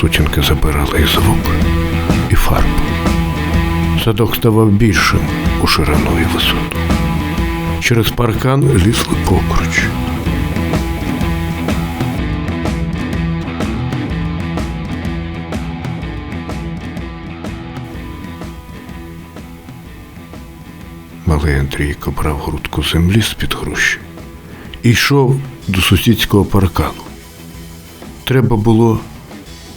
Сутінки забирали і звук, і фарбу. Садок ставав більшим у ширину і висоту. Через паркан лізли покруч. Малий Андрійко брав грудку землі з-під груші і йшов до сусідського паркану. Треба було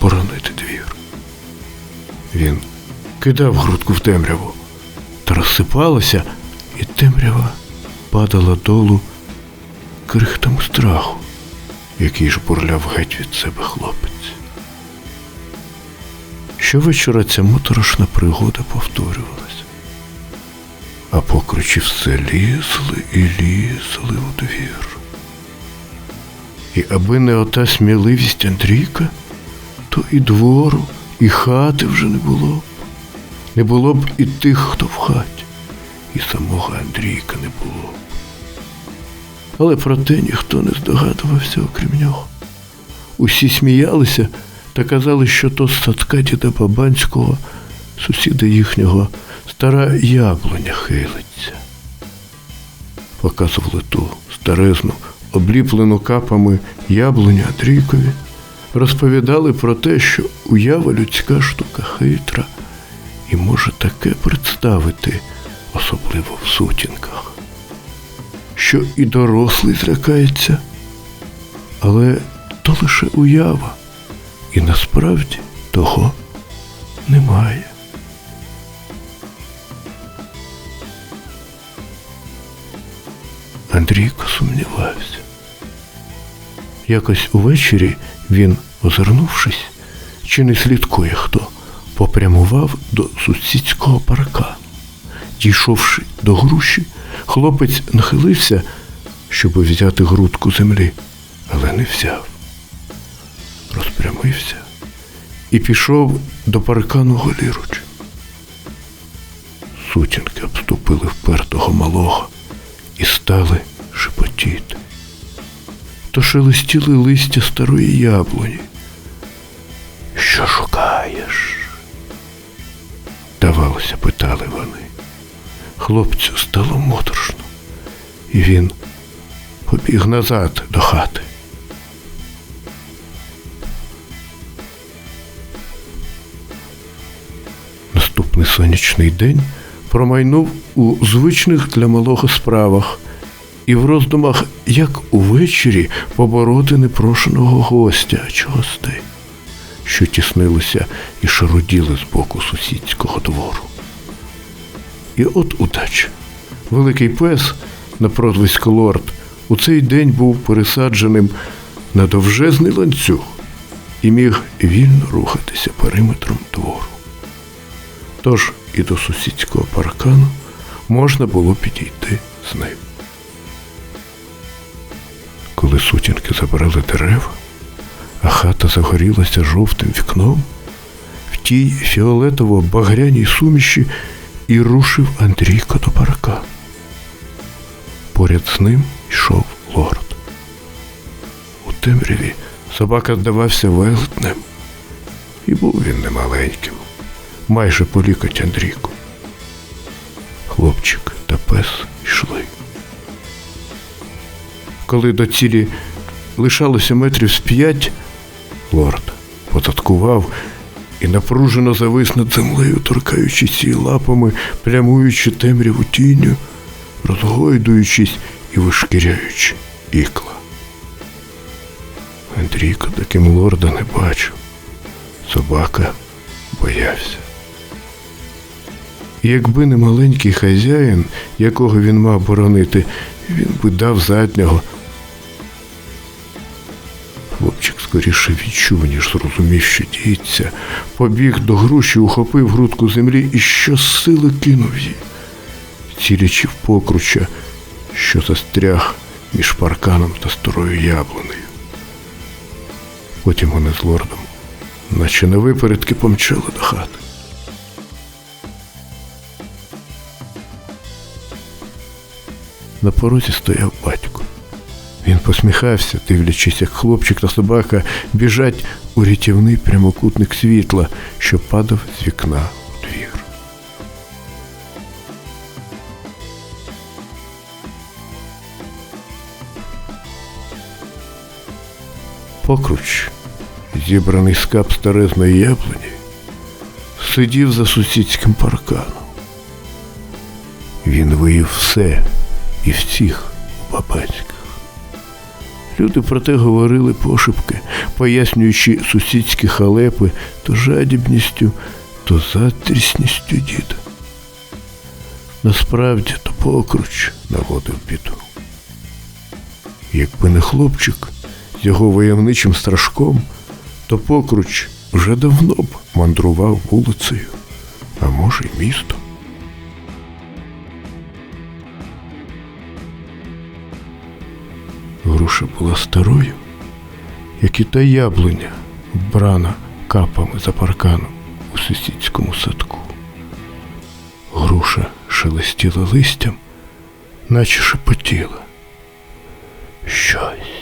боронити двір. Він кидав грудку в темряву та розсипалася, і темрява падала долу крихтом страху, який ж бурляв геть від себе хлопець. Щовечора ця моторошна пригода повторювалася, а покручі все лізли і лізли у двір. І аби не ота сміливість Андрійка, то і двору, і хати вже не було б. Не було б і тих, хто в хаті, і самого Андрійка не було б. Але про те ніхто не здогадувався, окрім нього. Усі сміялися та казали, що то з садка діда Бабанського, сусіда їхнього, стара яблуня хилиться. Показували ту старезну, обліплену капами яблуню Андрійкові, розповідали про те, що уява людська штука хитра і може таке представити, особливо в сутінках, що і дорослий злякається, але то лише уява, і насправді того немає. Андрійко сумнівався. Якось увечері він, озирнувшись, чи не слідкує хто, попрямував до сусідського парка. Дійшовши до груші, хлопець нахилився, щоб взяти грудку землі, але не взяв. Розпрямився і пішов до паркану голіруч. Сутінки обступили впертого малого і стали шепотіти. То шелестіли листя старої яблуні. Що шукаєш? Давалося, питали вони. Хлопцю стало моторошно, і він побіг назад до хати. Наступний сонячний день промайнув у звичних для малого справах і в роздумах, як увечері побороти непрошеного гостя чи гостей, що тіснилися і шаруділи з боку сусідського двору. І от удача. Великий пес на прозвисько Лорд у цей день був пересадженим на довжезний ланцюг і міг вільно рухатися периметром двору. Тож і до сусідського паркану можна було підійти з ним. Коли сутінки забрали дерева, а хата загорілася жовтим вікном, в тій фіолетово-багряній суміші і рушив Андрійко до парка. Поряд з ним йшов лорд. У темряві собака здавався велетнем, і був він немаленьким, майже по лікоть Андрійку. Хлопчик та пес йшли. Коли до цілі лишалося метрів з п'ять, лорд потаткував і напружено завис над землею, торкаючись її лапами, прямуючи темряву тінню, розгойдуючись і вишкіряючи ікла. Андрійко таким лорда не бачив. Собака боявся. Якби не маленький хазяїн, якого він мав боронити, він би дав заднього. Скоріше відчув, ніж зрозумів, що діється, побіг до груші, ухопив грудку землі і щосили кинув її, цілячи в покруча, що застряг між парканом та старою яблунею. Потім вони з лордом, наче на випередки, помчали до хати. На порозі стояв батько. Він посміхався, дивлячись, як хлопчик та собака біжать у рятівний прямокутник світла, що падав з вікна у двір. Покруч, зібраний скап старезної яблуні, сидів за сусідським парканом. Він виїв все і всіх у бабацьках. Люди про те говорили пошепки, пояснюючи сусідські халепи то жадібністю, то затрісністю діда. Насправді то покруч наводив біду. Якби не хлопчик з його войовничим страшком, то покруч вже давно б мандрував вулицею, а може й містом. Груша була старою, як і та яблуня, вбрана капами за парканом у сусідському садку. Груша шелестіла листям, наче шепотіла. Щось